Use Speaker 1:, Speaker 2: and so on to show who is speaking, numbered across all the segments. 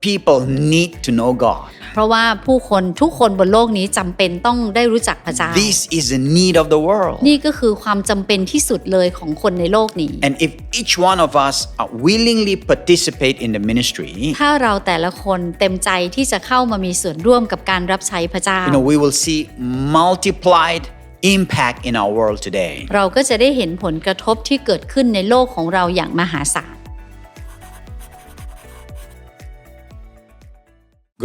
Speaker 1: People need to know God.
Speaker 2: เพราะว่าผู้คนทุกคนบนโลกนี้จำเป็นต้องได้รู้จักพระเจ้า
Speaker 1: This is a need of the world.
Speaker 2: นี่ก็คือความจำเป็นที่สุดเลยของคนในโลกนี้
Speaker 1: And if each one of us are willingly participate in the ministry,
Speaker 2: ถ้าเราแต่ละคนเต็มใจที่จะเข้ามามีส่วนร่วมกับการรับใช้พระเจ้า
Speaker 1: you know, we will see multiplied impact in our world today.
Speaker 2: เราก็จะได้เห็นผลกระทบที่เกิดขึ้นในโลกของเราอย่างมหาศาล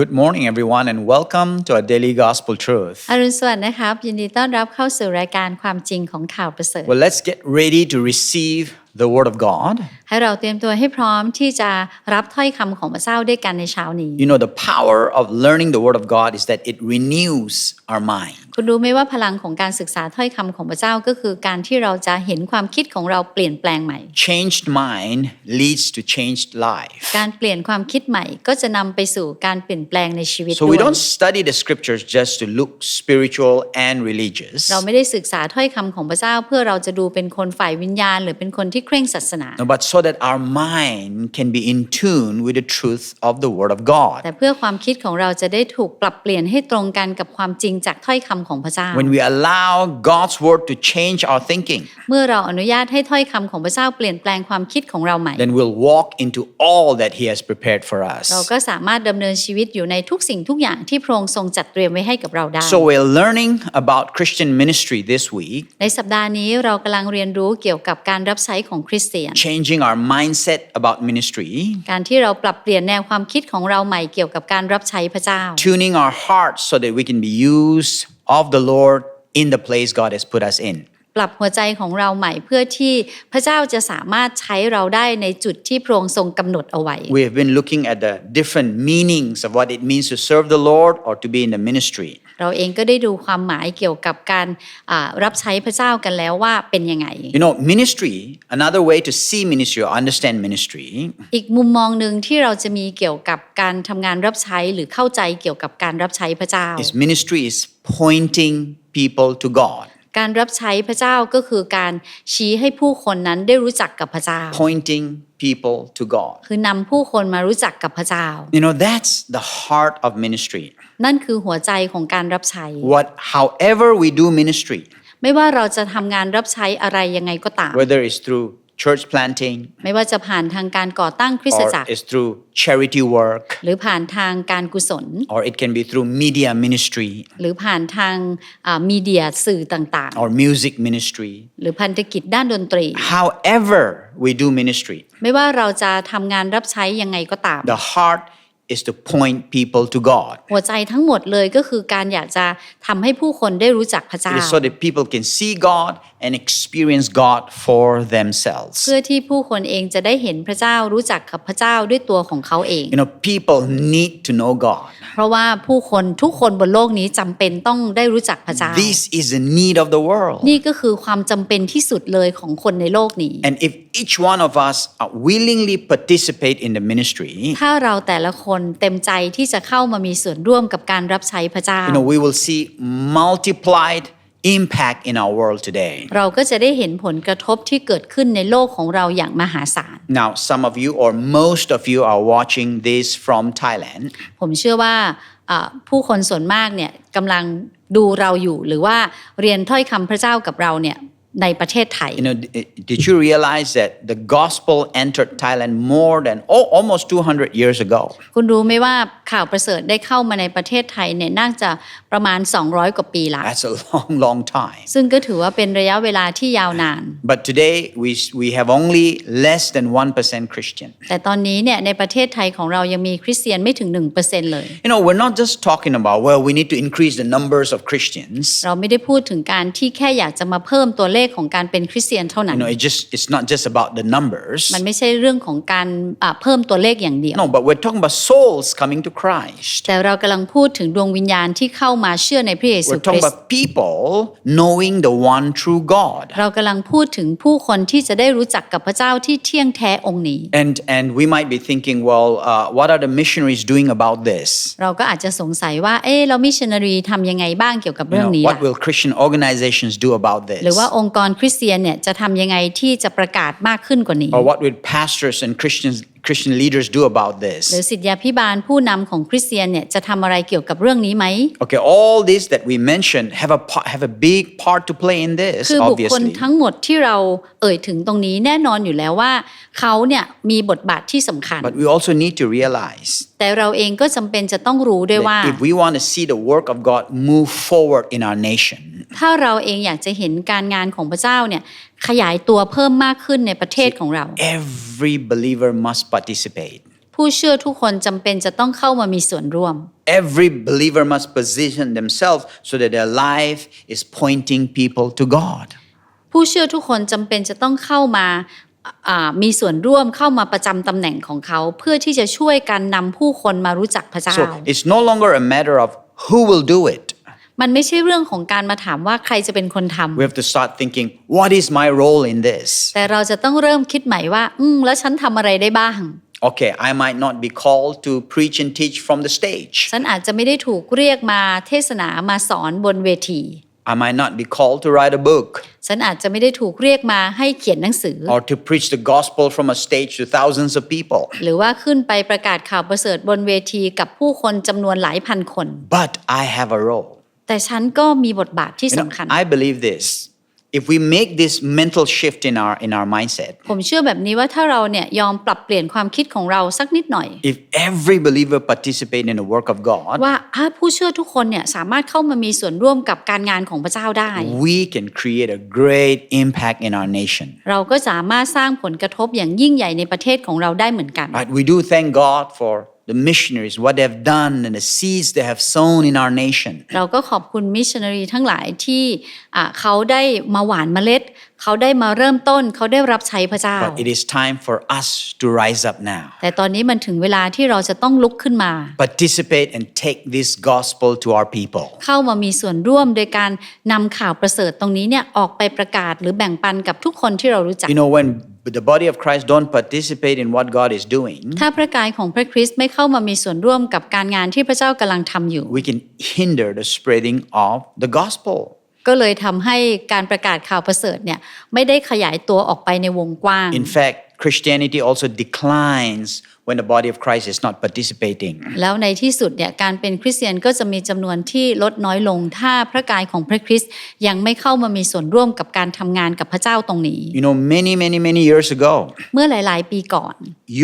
Speaker 1: Good morning, everyone, and welcome to our daily gospel truth.
Speaker 2: อรุณสวัสดิ์นะครับ ยินดีต้อนรับเข้าสู่รายการความจริงของข่าวประเสริฐ
Speaker 1: Well, let's get ready to receive the word of God.
Speaker 2: ให้เราเตรียมตัวให้พร้อมที่จะรับถ้อยคำของพระเจ้าด้วยกันในเช้านี้
Speaker 1: You know, the power of learning the word of God is that it renews our mind.
Speaker 2: คุณรู้ไหมว่าพลังของการศึกษาถ้อยคำของพระเจ้าก็คือการที่เราจะเห็นความคิดของเราเปลี่ยนแปลงใหม่
Speaker 1: Changed mind leads to changed life.
Speaker 2: การเปลี่ยนความคิดใหม่ก็จะนำไปสู่การเปลี่ยนแปลงในชีวิต
Speaker 1: So
Speaker 2: ด้
Speaker 1: we
Speaker 2: วย
Speaker 1: don't study the scriptures just to look spiritual and religious,
Speaker 2: เราไม่ได้ศึกษาถ้อยคำของพระเจ้า เพื่อเราจะดูเป็นคนฝ่ายวิญญาณ หรือเป็นคนที่เคร่งศาสนา
Speaker 1: no, but so that our mind can be in tune with the truth of the word of God.
Speaker 2: แต่เพื่อความคิดของเราจะได้ถูกปรับเปลี่ยนให้ตรงกันกับความจริงจากถ้อยคำของพระเจ้า
Speaker 1: When we allow God's word to change our thinking,
Speaker 2: เมื่อเราอนุญาตให้ถ้อยคำของพระเจ้าเปลี่ยนแปลงความคิดของเราใหม่
Speaker 1: then we'll walk into all that He has prepared for
Speaker 2: เรา
Speaker 1: us.
Speaker 2: ก็สามารถดำเนินชีวิตอยู่ในทุกสิ่งทุกอย่างที่พระองค์ทรงจัดเตรียมไว้ให้กับเราได้
Speaker 1: So we're learning about Christian ministry this week,
Speaker 2: ในสัปดาห์นี้เรากำลังเรียนรู้เกี่ยวกับการรับใช้ขคริสเตียน
Speaker 1: changing our mindset about ministry,
Speaker 2: การที่เราปรับเปลี่ยนแนวความคิดของเราใหม่เกี่ยวกับการรับใช้พระเจ้า
Speaker 1: tuning our hearts so that we can be used of the Lord in the place God has put us in.
Speaker 2: ปรับหัวใจของเราใหม่เพื่อที่พระเจ้าจะสามารถใช้เราได้ในจุดที่พระองค์ทรงกำหนดเอาไว้
Speaker 1: We have been looking at the different meanings of what it means to serve the Lord or to be in the ministry.
Speaker 2: เราเองก็ได้ดูความหมายเกี่ยวกับการอ่ารับใช้พระเจ้ากันแล้วว่าเป็นยังไง
Speaker 1: You know, ministry, another way to see ministry or understand ministry
Speaker 2: อีกมุมมองหนึ่งที่เราจะมีเกี่ยวกับการทำงานรับใช้หรือเข้าใจเกี่ยวกับการรับใช้พระเจ้า
Speaker 1: is ministry is pointing people to God,
Speaker 2: การรับใช้พระเจ้าก็คือการชี้ให้ผู้คนนั้นได้รู้จักกับพระเจ้า
Speaker 1: pointing people to God.
Speaker 2: คือนำผู้คนมารู้จักกับพระเจ้า
Speaker 1: You know, that's the heart of ministry.
Speaker 2: นั่นคือหัวใจของการรับใช้
Speaker 1: What, however we do ministry,
Speaker 2: ไม่ว่าเราจะทำงานรับใช้อะไรยังไงก็ตาม
Speaker 1: whether it's through church planting
Speaker 2: ไม่ว่าจะผ่านทางการก่อตั้งคริสต
Speaker 1: or
Speaker 2: จักร
Speaker 1: it's through charity work
Speaker 2: หรือผ่านทางการกุศล
Speaker 1: or it can be through media ministry
Speaker 2: หรือผ่านทางมีเดียสื่อต่าง
Speaker 1: or music ministry.
Speaker 2: ๆหรือพันธกิจด้านดนตรี
Speaker 1: However we do ministry,
Speaker 2: ไม่ว่าเราจะทำงานรับใช้ยังไงก็ตาม
Speaker 1: the heart is to point people to God.
Speaker 2: หัวใจทั้งหมดเลยก็คือการอยากจะทำให้ผู้คนได้รู้จักพระเจ้า
Speaker 1: It is so that people can see God and experience God for themselves.
Speaker 2: เพื่อที่ผู้คนเองจะได้เห็นพระเจ้ารู้จักกับพระเจ้าด้วยตัวของเขาเอง
Speaker 1: You know, people need to know God.
Speaker 2: เพราะว่าผู้คนทุกคนบนโลกนี้จำเป็นต้องได้รู้จักพระเจ้า
Speaker 1: This is a need of the world.
Speaker 2: นี่ก็คือความจำเป็นที่สุดเลยของคนในโลกนี้
Speaker 1: And if each one of us are willingly participate in the ministry,
Speaker 2: ถ้าเราแต่ละคนเต็มใจที่จะเข้ามามีส่วนร่วมกับการรับใช้พระเจ้า
Speaker 1: you know, we will see multiplied impact in our world today.
Speaker 2: เราก็จะได้เห็นผลกระทบที่เกิดขึ้นในโลกของเราอย่างมหาศาล
Speaker 1: Now, some of you or most of you are watching this from Thailand.
Speaker 2: ผมเชื่อว่าอ่าผู้คนส่วนมากเนี่ยกำลังดูเราอยู่หรือว่าเรียนถ้อยคำพระเจ้ากับเราเนี่ย ในประเทศไทย
Speaker 1: You know, d- did you realize that the gospel entered Thailand more than oh, almost 200 years ago?
Speaker 2: คุณรู้ไหมว่าข่าวประเสริฐได้เข้ามาในประเทศไทยเนี่ยน่าจะประมาณ 200 กว่าปีละ
Speaker 1: That's a long, long time.
Speaker 2: ซึ่งก็ถือว่าเป็นระยะเวลาที่ยาวนาน
Speaker 1: But today we, we have only less than 1% Christian.
Speaker 2: แต่ตอนนี้เนี่ยในประเทศไทยของเรายังมีคริสเตียนไม่ถึง 1%เลย
Speaker 1: You know, we're not just talking about, well, we need to increase the numbers of Christians.
Speaker 2: เราไม่ได้พูดถึงการที่แค่อยากจะมาเพิ่มตัวเลขของการเป็นคริสเตียนเท่านั้
Speaker 1: You
Speaker 2: น
Speaker 1: know, it just it's not just about the numbers.
Speaker 2: มันไม่ใช่เรื่องของการอ่าเพิ่มตัวเลขอย่างเดียว
Speaker 1: No, but we're talking about souls coming to Christ.
Speaker 2: แต่เรากำลังพูดถึงดวงวิญญาณที่เข้ามาเชื่อในพระเยซู
Speaker 1: We're
Speaker 2: คริ
Speaker 1: talking
Speaker 2: สต์
Speaker 1: about people knowing the one true God.
Speaker 2: เรากำลังพูดถึงผู้คนที่จะได้รู้จักกับพระเจ้าที่เที่ยงแท้องค์นี้
Speaker 1: And and we might be thinking, well, uh, what are the missionaries doing about this?
Speaker 2: เราก็อาจจะสงสัยว่า เอ๊ะเรามิชชันนารีทำยังไงบ้างเกี่ยวกับ
Speaker 1: You
Speaker 2: เรื่อง
Speaker 1: know,
Speaker 2: นี้
Speaker 1: what
Speaker 2: ล่ะ
Speaker 1: will Christian organizations do about
Speaker 2: หรือว่า
Speaker 1: this?
Speaker 2: องค์ค์กรคริสเตียนเนี่ยจะทำยังไงที่จะประกาศมากขึ้นกว่านี้
Speaker 1: Or what would pastors and Christians Christian leaders do about
Speaker 2: หรือ
Speaker 1: this?
Speaker 2: สิทธยาพิบาลผู้นำของคริสเตียนเนี่ยจะทำอะไรเกี่ยวกับเรื่องนี้ไหม
Speaker 1: Okay, all these that we mentioned have a pa- have a big part to play in this,
Speaker 2: คือบุคคล
Speaker 1: obviously.
Speaker 2: ทั้งหมดที่เราเอ่ยถึงตรงนี้แน่นอนอยู่แล้วว่าเขาเนี่ยมีบทบาทที่สำคัญ
Speaker 1: But we also need to realize
Speaker 2: แต่เราเองก็จำเป็นจะต้องรู้ด้วยว่า
Speaker 1: that if we want to see the work of God move forward in our nation,
Speaker 2: ถ้าเราเองอยากจะเห็นการงานของพระเจ้าเนี่ย ขยายตัวเพิ่มมากขึ้นในประเทศของเรา
Speaker 1: every believer must participate.
Speaker 2: ผู้เชื่อทุกคนจำเป็นจะต้องเข้ามามีส่วนร่วม
Speaker 1: Every believer must position themselves so that their life is pointing people to God.
Speaker 2: ผู้เชื่อทุกคนจำเป็นจะต้องเข้ามาอ่ามีส่วนร่วมเข้ามาประจำตำแหน่งของเขาเพื่อที่จะช่วยกันนำผู้คนมารู้จักพระเจ้า
Speaker 1: So it's no longer a matter of who will do it.
Speaker 2: มันไม่ใช่เรื่องของการมาถามว่าใครจะเป็นคนทำ
Speaker 1: We have to start thinking, what is my role in this?
Speaker 2: แต่เราจะต้องเริ่มคิดใหม่ว่า อืม แล้วฉันทำอะไรได้บ้าง
Speaker 1: Okay, I might not be called to preach and teach from the stage.
Speaker 2: ฉันอาจจะไม่ได้ถูกเรียกมาเทศนามาสอนบนเวที
Speaker 1: I might not be called to write a book
Speaker 2: ฉันอาจจะไม่ได้ถูกเรียกมาให้เขียนหนังสือ
Speaker 1: or to preach the gospel from a stage to thousands of people.
Speaker 2: หรือว่าขึ้นไปประกาศข่าวประเสริฐบนเวทีกับผู้คนจำนวนหลายพันคน
Speaker 1: But I have a role.
Speaker 2: แต่ฉันก็มีบทบาทที่
Speaker 1: You know,
Speaker 2: สำคัญ
Speaker 1: I believe this. If we make this mental shift in our in our mindset,
Speaker 2: ผมเชื่อแบบนี้ว่าถ้าเราเนี่ยยอมปรับเปลี่ยนความคิดของเราสักนิดหน่อย
Speaker 1: if every believer participate in the work of God,
Speaker 2: ว่าอะผู้เชื่อทุกคนเนี่ยสามารถเข้ามามีส่วนร่วมกับการงานของพระเจ้าได้
Speaker 1: we can create a great impact in our nation.
Speaker 2: เราก็สามารถสร้างผลกระทบอย่างยิ่งใหญ่ในประเทศของเราได้เหมือนกัน
Speaker 1: Right? We do thank God for the missionaries, what they have done, and the seeds they have sown in our nation.
Speaker 2: เราก็ขอบคุณมิชชันนารีทั้งหลายที่อะเขาได้มาหว่านเมล็ด เขาได้มาเริ่มต้น เขาได้รับใช้พระเจ้า
Speaker 1: But it is time for us to rise up now.
Speaker 2: แต่ตอนนี้มันถึงเวลาที่เราจะต้องลุกขึ้นมา
Speaker 1: Participate and take this gospel to our people.
Speaker 2: เข้ามามีส่วนร่วมโดยการนำข่าวประเสริฐตรงนี้เนี่ยออกไปประกาศหรือแบ่งปันกับทุกคนที่เรารู้จัก
Speaker 1: You know, when the body of Christ don't participate in what God is doing,
Speaker 2: ถ้าพระกายของพระคริสต์ไม่เข้ามามีส่วนร่วมกับการงานที่พระเจ้ากำลังทำอยู่
Speaker 1: we can hinder the spreading of the gospel.
Speaker 2: ก็เลยทำให้การประกาศข่าวประเสริฐเนี่ยไม่ได้ขยายตัวออกไปในวงกว้าง
Speaker 1: In fact, Christianity also declines when the body of Christ is not participating.
Speaker 2: แล้วในที่สุดเนี่ยการเป็นคริสเตียนก็จะมีจำนวนที่ลดน้อยลงถ้าพระกายของพระคริสต์ยังไม่เข้ามามีส่วนร่วมกับการทำงานกับพระเจ้าตรงนี้
Speaker 1: You know, many, many, many years ago,
Speaker 2: เมื่อหลาย ๆ ปีก่อน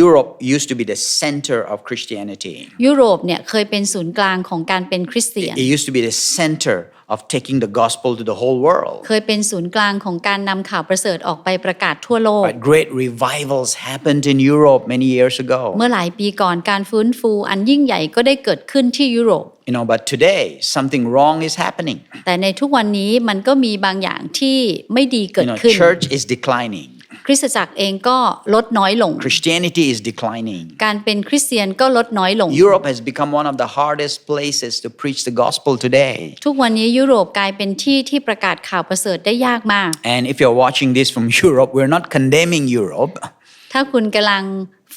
Speaker 1: Europe used to be the center of Christianity.
Speaker 2: ยุโรปเนี่ยเคยเป็นศูนย์กลางของการเป็นคริสเตียน
Speaker 1: It used to be the center of taking the gospel to the whole world.
Speaker 2: เคยเป็นศูนย์กลางของการนำข่าวประเสริฐออกไปประกาศทั่วโลก
Speaker 1: But great revivals happened in Europe many years ago.
Speaker 2: เมื่อหลายปีก่อนการฟื้นฟูอันยิ่งใหญ่ก็ได้เกิดขึ้นที่ยุโรป
Speaker 1: You know, but today something wrong is happening.
Speaker 2: แต่ในทุกวันนี้มันก็มีบางอย่างที่ไม่ดีเกิ
Speaker 1: You
Speaker 2: ด
Speaker 1: know,
Speaker 2: ขึ้น
Speaker 1: church is declining.
Speaker 2: คริสตจักรเองก็ลดน้อยลง
Speaker 1: Christianity is declining.
Speaker 2: การเป็นคริสเตียนก็ลดน้อยลง
Speaker 1: Europe has become one of the hardest places to preach the gospel today.
Speaker 2: ทุกวันนี้ยุโรปกลายเป็นที่ที่ประกาศข่าวประเสริฐได้ยากมาก
Speaker 1: And if you're watching this from Europe, we're not condemning Europe,
Speaker 2: ถ้าคุณกำลัง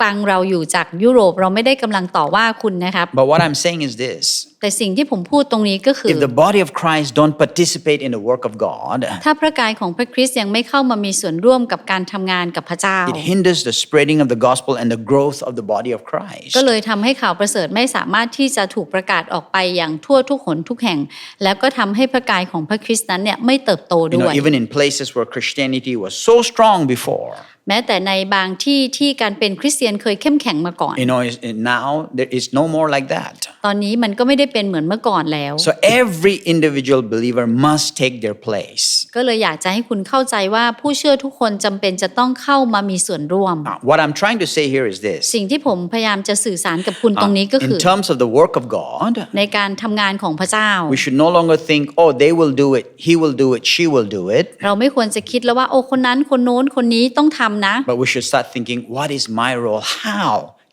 Speaker 2: ฟังเราอยู่จากยุโรปเราไม่ได้กำลังต่อว่าคุณนะครับ
Speaker 1: but what I'm saying is this.
Speaker 2: แต่สิ่งที่ผมพูดตรงนี้ก็คือ
Speaker 1: If the body of Christ don't participate in the work of God,
Speaker 2: ถ้าพระกายของพระคริสต์ยังไม่เข้ามามีส่วนร่วมกับการทำงานกับพระเจ้า
Speaker 1: it hinders the spreading of the gospel and the growth of the body of Christ.
Speaker 2: ก็เลยทำให้ข่าวประเสริฐไม่สามารถที่จะถูกประกาศออกไปอย่างทั่วทุกหนทุกแห่ง แล้วก็ทำให้พระกายของพระคริสต์นั้นเนี่ยไม่เติบโต
Speaker 1: You
Speaker 2: ด้
Speaker 1: know,
Speaker 2: วย
Speaker 1: even in places where Christianity was so strong before,
Speaker 2: แม้แต่ในบางที่ที่การเป็นคริสเตียนเคยเข้มแข็งมาก่อน
Speaker 1: you know, is- now there is no more like that.
Speaker 2: ตอนนี้มันก็ไม่ได้เป็นเหมือนเมื่อก่อนแล้ว
Speaker 1: So every individual believer must take their place.
Speaker 2: ก็เลยอยากจะให้คุณเข้าใจว่าผู้เชื่อทุกคนจำเป็นจะต้องเข้ามามีส่วนร่วม
Speaker 1: Now, what I'm trying to say here is this.
Speaker 2: สิ่งที่ผมพยายามจะสื่อสารกับคุณตรงนี้ก็คือ
Speaker 1: In terms of the work of God,
Speaker 2: ในการทำงานของพระเจ้า
Speaker 1: we should no longer think, oh, they will do it, he will do it, she will do it.
Speaker 2: เราไม่ควรจะคิดแล้วว่าโอ้คนนั้นคนโน้นคนนี้ต้องทำนะ
Speaker 1: But we should start thinking, what is my role? How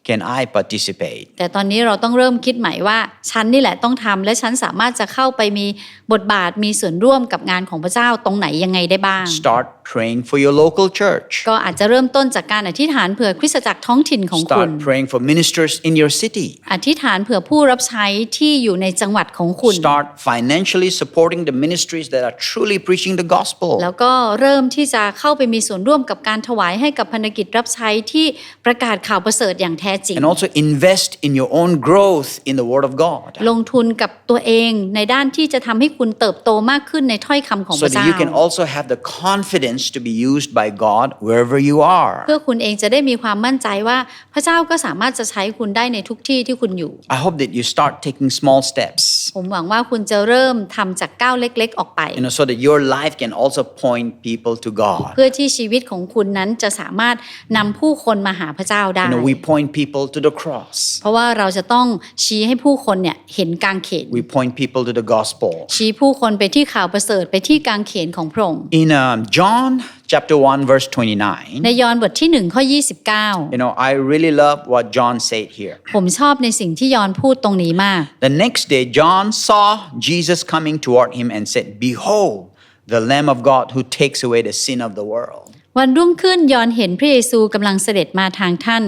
Speaker 1: can I participate?
Speaker 2: แต่ตอนนี้เราต้องเริ่มคิดใหม่ว่า ฉันนี่แหละต้องทำและฉันสามารถจะเข้าไปมีบทบาทมีส่วนร่วมกับงานของพระเจ้าตรงไหนยังไงได้บ้าง
Speaker 1: Start praying for your local church.
Speaker 2: ก็อาจจะเริ่มต้นจากการอธิษฐานเผื่อคริสตจักรท้องถิ่นของคุณ
Speaker 1: Start praying for ministers in your city.
Speaker 2: อธิษฐานเผื่อผู้รับใช้ที่อยู่ในจังหวัดของคุณ
Speaker 1: Start financially supporting the ministries that are truly preaching the gospel.
Speaker 2: แล้วก็เริ่มที่จะเข้าไปมีส่วนร่วมกับการถวายให้กับพันธกิจรับใช้ที่ประกาศข่าวประเสริฐอย่างแท้จริง
Speaker 1: And also invest in your own growth in the Word of God
Speaker 2: ลงทุนกับตัวเองในด้านที่จะทำให้คุณเติบโตมากขึ้นในถ้อยคำของพ
Speaker 1: so
Speaker 2: ระเจ้า
Speaker 1: that you can also have the confidence to be used by God wherever you are.
Speaker 2: เพื่อคุณเองจะได้มีความมั่นใจว่าพระเจ้าก็สามารถจะใช้คุณได้ในทุกที่ที่คุณอยู่
Speaker 1: I hope that you start taking small steps,
Speaker 2: ผมหวังว่าคุณจะเริ่มทำจากก้าวเล็ก ๆ ออกไป
Speaker 1: you know, so that your life can also point people to God.
Speaker 2: เพื่อที่ชีวิตของคุณนั้นจะสามารถนำผู้คนมาหาพระเจ้าได้
Speaker 1: You know, we point people to the cross.
Speaker 2: เพราะว่าเราจะต้องชี้ให้ผู้คนเนี่ยเห็นกางเขน
Speaker 1: We point people to the gospel.
Speaker 2: ชี้ผู้คนไปที่ข่าวประเสริฐไปที่กางเขนของพระองค์
Speaker 1: In um, John chapter 1 verse 29,
Speaker 2: ในยอห์นบทที่1ข้อ29
Speaker 1: you know, I really love what John said here.
Speaker 2: ผมชอบในสิ่งที่ยอห์นพูดตรงนี้มาก
Speaker 1: The next day, John saw Jesus coming toward him and said, Behold, the Lamb of God who takes away the sin of the world.
Speaker 2: วันรุ่งขึ้นยอห์นเห็นพระเยซูกำลังเสด็จมาทางท่าน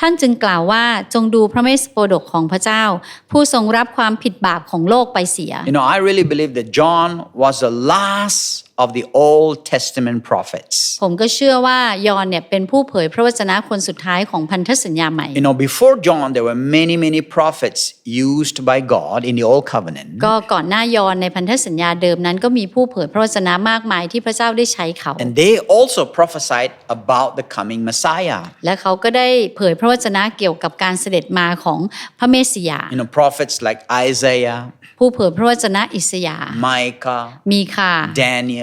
Speaker 2: ท่านจึงกล่าวว่าจงดูพระเมสสโปดกของพระเจ้า ผู้ทรงรับความผิดบาปของโลกไปเสีย
Speaker 1: You know, I really believe that John was the last of the Old Testament prophets.
Speaker 2: ผมก็เชื่อว่ายอห์นเนี่ยเป็นผู้เผยพระวจนะคนสุดท้ายของพันธสัญญาใหม่
Speaker 1: You know, before John, there were many, many prophets used by God in the Old Covenant.
Speaker 2: ก็ก่อนหน้ายอห์นในพันธสัญญาเดิมนั้นก็มีผู้เผยพระวจนะมากมายที่พระเจ้าได้ใช้เขา
Speaker 1: And they also prophesied about the coming Messiah.
Speaker 2: และเขาก็ได้เผยพระวจนะเกี่ยวกับการเสด็จมาของพระเมสสิยา
Speaker 1: You know, prophets like Isaiah,
Speaker 2: ผู้เผยพระวจนะอิสยาห์
Speaker 1: Micah,
Speaker 2: มีคา
Speaker 1: Daniel.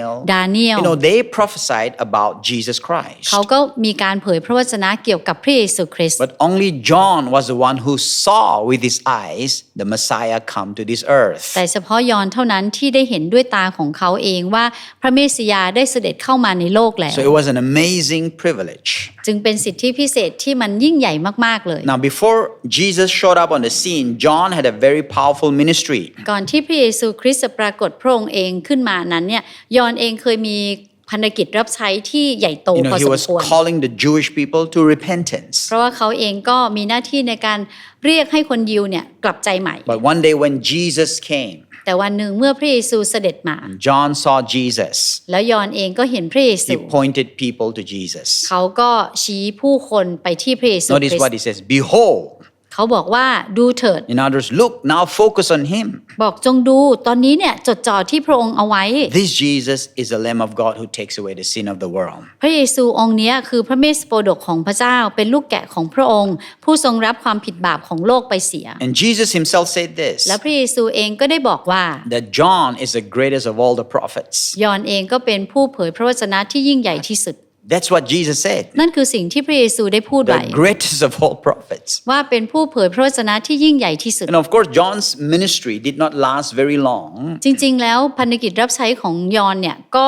Speaker 2: ดาเนียล
Speaker 1: You know, they prophesied about Jesus Christ.
Speaker 2: เขาก็มีการเผยพระวจนะเกี่ยวกับพระเยซูคริสต์
Speaker 1: But only John was the one who saw with his eyes the Messiah come to this earth.
Speaker 2: แต่เฉพาะยอห์นเท่านั้นที่ได้เห็นด้วยตาของเขาเองว่าพระเมสสิยาได้เสด็จเข้ามาในโลกแล้ว
Speaker 1: So it was an amazing privilege.
Speaker 2: จึงเป็นสิทธิพิเศษที่มันยิ่งใหญ่มากๆเลย
Speaker 1: Now, before Jesus showed up on the scene, John had a very powerful ministry.
Speaker 2: ก่อนที่พระเยซูคริสต์จะปรากฏพระองค์เองขึ้นมานั้นเนี่ยยอห์นเองเคยมีพันธกิจรับใช้ที่ใหญ่โต
Speaker 1: You
Speaker 2: พ
Speaker 1: know,
Speaker 2: อ
Speaker 1: he
Speaker 2: สม
Speaker 1: was
Speaker 2: ควร
Speaker 1: calling the Jewish people to repentance.
Speaker 2: เพราะว่าเขาเองก็มีหน้าที่ในการเรียกให้คนยิวเนี่ยกลับใจใหม่
Speaker 1: But one day when Jesus came,
Speaker 2: แต่วันหนึ่งเมื่อพระเยซูเสด็จมา
Speaker 1: John saw Jesus.
Speaker 2: แล้วยอห์นเองก็เห็นพระเยซู
Speaker 1: He pointed people to Jesus.
Speaker 2: เขาก็ชี้ผู้คนไปที่พระเยซูค
Speaker 1: Notice
Speaker 2: ริส
Speaker 1: what
Speaker 2: ต์
Speaker 1: he says Behold.
Speaker 2: เขาบอกว่าดูเถิด
Speaker 1: In others, look, now focus on him.
Speaker 2: บอกจงดูตอนนี้เนี่ยจดจ่อที่พระองค์เอาไว้
Speaker 1: This Jesus is the Lamb of God who takes away the sin of the world.
Speaker 2: พระเยซูองค์เนี้ยคือพระเมสสโปดกของพระเจ้าเป็นลูกแกะของพระองค์ ผู้ทรงรับความผิดบาปของโลกไปเสีย
Speaker 1: And Jesus himself said this
Speaker 2: แล้วพระเยซูเองก็ได้บอกว่า
Speaker 1: that John is the greatest of all the prophets.
Speaker 2: ยอห์นเองก็เป็นผู้เผยพระวจนะที่ยิ่งใหญ่ที่สุด
Speaker 1: That's what Jesus said.
Speaker 2: นั่นคือสิ่งที่พระเยซูได้พูดไว้
Speaker 1: The greatest of all prophets.
Speaker 2: ว่าเป็นผู้เผยพระวจนะที่ยิ่งใหญ่ที่สุด
Speaker 1: And of course, John's ministry did not last very long,
Speaker 2: จริง ๆ แล้วพันธกิจรับใช้ของยอห์นเนี่ยก็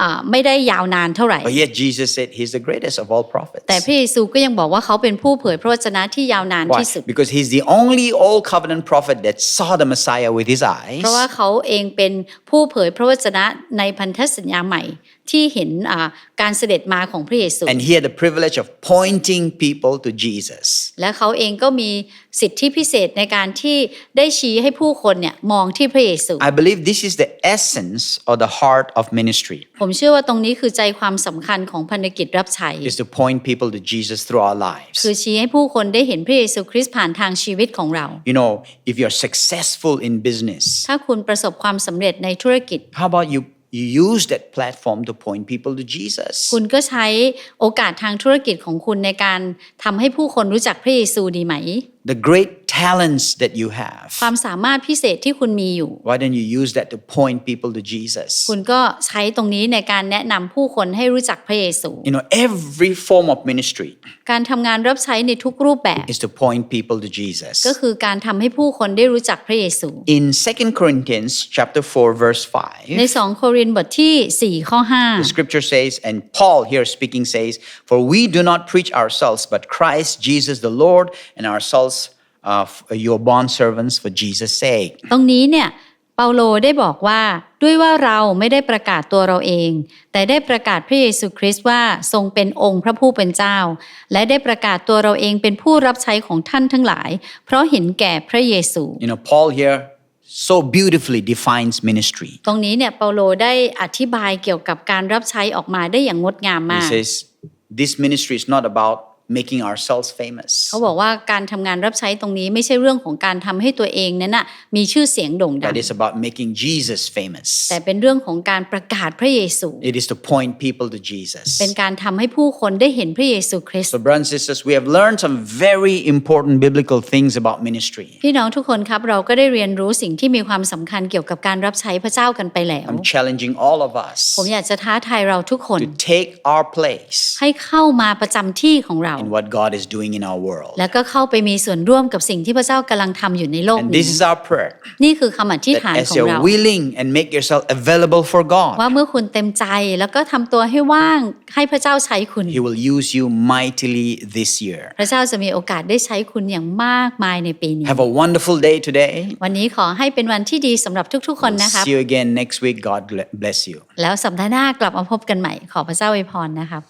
Speaker 2: อ่าไม่ได้ยาวนานเท่าไหร่
Speaker 1: but yet Jesus said he's the greatest of all prophets.
Speaker 2: แต่พระเยซูก็ยังบอกว่าเขาเป็นผู้เผยพระวจนะที่ยาวนาน
Speaker 1: Why?
Speaker 2: ที่สุด
Speaker 1: Because he's the only old covenant prophet that saw the Messiah with his eyes
Speaker 2: เพราะว่าเขาเองเป็นผู้เผยพระวจนะในพันธสัญญาใหม่ ที่เห็นอ่าการเสด็จมาของพระเยซู
Speaker 1: and he had the privilege of pointing people to Jesus.
Speaker 2: และเขาเองก็มีสิทธิพิเศษในการที่ได้ชี้ให้ผู้คนเนี่ยมองที่พระเยซู
Speaker 1: I believe this is the essence or the heart of ministry
Speaker 2: ผมเชื่อว่าตรงนี้คือใจความสำคัญของพันธกิจรับใช้
Speaker 1: is to point people to Jesus through our lives.
Speaker 2: คือชี้ให้ผู้คนได้เห็นพระเยซูคริสต์ผ่านทางชีวิตของเรา
Speaker 1: You know, if you're successful in business,
Speaker 2: ถ้าคุณประสบความสำเร็จในธุรกิจ
Speaker 1: how about you you use that platform to point people to Jesus?
Speaker 2: คุณก็ใช้โอกาสทางธุรกิจของคุณในการทำให้ผู้คนรู้จักพระเยซูดีไหม
Speaker 1: The great talents that you have.
Speaker 2: ความสามารถพิเศษที่คุณมีอยู่
Speaker 1: Why don't you use that to point people to Jesus?
Speaker 2: คุณก็ใช้ตรงนี้ในการแนะนำผู้คนให้รู้จักพระเยซู
Speaker 1: You know, every form of ministry
Speaker 2: การทำงานรับใช้ในทุกรูปแบบ
Speaker 1: is to point people to Jesus.
Speaker 2: ก็คือการทำให้ผู้คนได้รู้จักพระเยซู
Speaker 1: In 2 Corinthians chapter 4 verse
Speaker 2: ใน
Speaker 1: 5,
Speaker 2: 2 โครินธ์บทที่ 4 ข้อ
Speaker 1: the scripture says, and Paul here speaking says, For we do not preach ourselves, but Christ Jesus the Lord, and ourselves uh, f- your bond servants for Jesus' sake.
Speaker 2: 5ตรงนี้เนี่ยเเปาโลได้บอกว่าด้วยว่าเราไม่ได้ประกาศตัวเราเอง แต่ได้ประกาศพระเยซูคริสต์ว่าทรงเป็นองค์พระผู้เป็นเจ้า และได้ประกาศตัวเราเองเป็นผู้รับใช้ของท่านทั้งหลาย เพราะเห็นแก่พระเยซู
Speaker 1: You know, Paul here so beautifully defines ministry.
Speaker 2: ตรงนี้เนี่ยเปาโลได้อธิบายเกี่ยวกับการรับใช้ออกมาได้อย่างงดงาม
Speaker 1: He
Speaker 2: มาก
Speaker 1: says, This ministry is not about making ourselves famous,
Speaker 2: เขาบอกว่าการทำงานรับใช้ตรงนี้ไม่ใช่เรื่องของการทำให้ตัวเองนั้นน่ะมีชื่อเสียงโด่งดัง
Speaker 1: but it's about making Jesus famous.
Speaker 2: แต่เป็นเรื่องของการประกาศพระเยซู
Speaker 1: It is to point people to Jesus.
Speaker 2: เป็นการทำให้ผู้คนได้เห็นพระเยซูคริสต์
Speaker 1: So, brothers and sisters, we have learned some very important biblical things about ministry.
Speaker 2: พี่น้องทุกคนครับเราก็ได้เรียนรู้สิ่งที่มีความสำคัญเกี่ยวกับการรับใช้พระเจ้ากันไปแล้ว
Speaker 1: I'm challenging all of us
Speaker 2: ผมอยากจะท้าทายเราทุกคน
Speaker 1: to take our place
Speaker 2: ให้เข้ามาประจำที่ของเรา
Speaker 1: in what God is doing in our world.
Speaker 2: แล้วก็เข้าไปมีส่วนร่วมกับสิ่งที่พระเจ้ากำลังทำอยู่ในโลก
Speaker 1: And
Speaker 2: นี้
Speaker 1: this is our prayer
Speaker 2: นี่คือคำอธิษ
Speaker 1: that
Speaker 2: ฐาน
Speaker 1: as
Speaker 2: ของ
Speaker 1: you're
Speaker 2: เรา
Speaker 1: willing and make yourself available for God,
Speaker 2: ว่าเมื่อคุณเต็มใจแล้วก็ทำตัวให้ว่างให้พระเจ้าใช้คุณ
Speaker 1: He will use you mightily this year.
Speaker 2: พระเจ้าจะมีโอกาสได้ใช้คุณอย่างมากมายในปีนี้
Speaker 1: Have a wonderful day today.
Speaker 2: วันนี้ขอให้เป็นวันที่ดีสำหรับทุกๆคนนะครับ
Speaker 1: See you again next week. God bless you.
Speaker 2: แล้วสัปดาห์หน้ากลับมาพบกันใหม่ ขอพระเจ้าอวยพรนะครับ